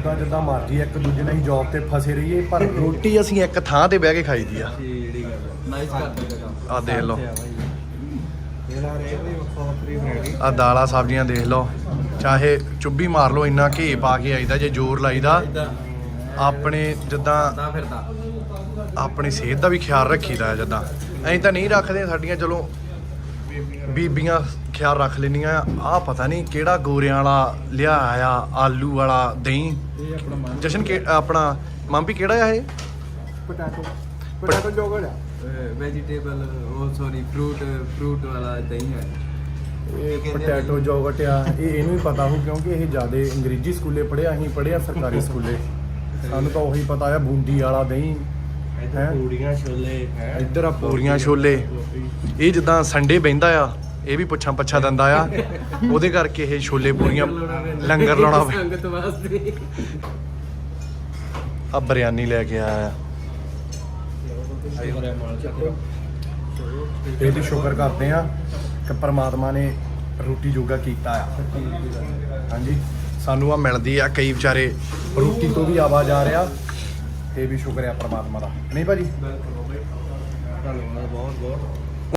ਉਦਾਂ ਜਿੱਦਾਂ ਮਰਜ਼ੀ ਇੱਕ ਦੂਜੇ ਨਾਲ ਹੀ ਜੌਬ ਤੇ ਫਸੇ ਰਹੀਏ ਪਰ ਰੋਟੀ ਅਸੀਂ ਇੱਕ ਥਾਂ ਤੇ ਬਹਿ ਕੇ ਖਾਈਦੀ ਆ। ਜਿਹੜੀ ਗੱਲ ਨਾਈਸ ਕਰਦੇ ਕੰਮ ਆ ਦੇਖ ਲਓ। ਆ ਦਾਲਾਂ ਸਬਜ਼ੀਆਂ ਦੇਖ ਲਓ ਚਾਹੇ ਚੁੱਭੀ ਮਾਰ ਲਓ ਇੰਨਾ ਘੇ ਪਾ ਕੇ ਆਈਦਾ ਜੇ ਜ਼ੋਰ ਲਾਈਦਾ ਆਪਣੇ ਜਿੱਦਾਂ ਆਪਣੀ ਸਿਹਤ ਦਾ ਵੀ ਖਿਆਲ ਰੱਖੀਦਾ ਜਦਾਂ। ਐਂ ਤਾਂ ਨਹੀਂ ਰੱਖਦੇ ਸਾਡੀਆਂ ਚਲੋ ਬੀਬੀਆਂ ਖਿਆਲ ਰੱਖ ਲੈਂਦੀਆਂ ਆ। ਆਹ ਪਤਾ ਨਹੀਂ ਕਿਹੜਾ ਗੋਰਿਆਂ ਵਾਲਾ ਲਿਆ ਆ ਆਲੂ ਵਾਲਾ ਦਹੀਂ। ਇਹ ਆਪਣਾ ਮਨ ਜਸ਼ਨ ਕਿ ਆਪਣਾ ਮੰਮੀ ਕਿਹੜਾ ਆ ਇਹ? ਪੋਟੈਟੋ। ਪੋਟੈਟੋ ਆ। ਵੈਜੀਟੇਬਲ ਉਹ ਸੌਰੀ ਫਰੂਟ ਫਰੂਟ ਵਾਲਾ ਦਹੀਂ ਹੈ ਇਹ ਪੋਟੈਟੋ ਯੋਗਰਟ ਆ। ਇਹ ਇਹਨੂੰ ਹੀ ਪਤਾ ਹੋ ਕਿਉਂਕਿ ਇਹ ਜਿਆਦੇ ਅੰਗਰੇਜ਼ੀ ਸਕੂਲੇ ਪੜਿਆ ਅਸੀਂ ਪੜਿਆ ਸਰਕਾਰੀ ਸਕੂਲੇ। ਸਾਨੂੰ ਤਾਂ ਉਹੀ ਪਤਾ ਆ ਬੂੰਦੀ ਵਾਲਾ ਦਹੀਂ। ਹੈਂ? ਪੂੜੀਆਂ ਛੋਲੇ ਹੈ? ਇੱਧਰ ਆ ਪੂਰੀਆਂ ਛੋਲੇ। ਇਹ ਜਿੱਦਾਂ ਸੰਡੇ ਬਹਿੰਦਾ ਆ ਇਹ ਵੀ ਪੁੱਛਾਂ ਪੱਛਾ ਦਿੰਦਾ ਆ। ਉਹਦੇ ਕਰਕੇ ਇਹ ਛੋਲੇ ਪੂਰੀਆਂ ਲੰਗਰ ਲਾਉਣਾ ਸੰਗਤ ਵਾਸਤੇ। ਆ ਬਿਰਿਆਨੀ ਲੈ ਕੇ ਆਇਆ ਇਹਦੀ ਸ਼ੁਕਰ ਕਰਦੇ ਆ ਕਿ ਪ੍ਰਮਾਤਮਾ ਨੇ ਰੋਟੀ ਜੋਗਾ ਕੀਤਾ ਆ। ਹਾਂਜੀ ਸਾਨੂੰ ਆ ਮਿਲਦੀ ਆ ਕਈ ਵਿਚਾਰੇ ਰੋਟੀ ਤੋਂ ਵੀ ਆਵਾਜ਼ ਆ ਰਿਹਾ। ਤੇ ਵੀ ਸ਼ੁਕਰ ਆ ਪ੍ਰਮਾਤਮਾ ਦਾ। ਨਹੀਂ ਭਾਜੀ? ਧੰਨਵਾਦ ਬਹੁਤ ਬਹੁਤ।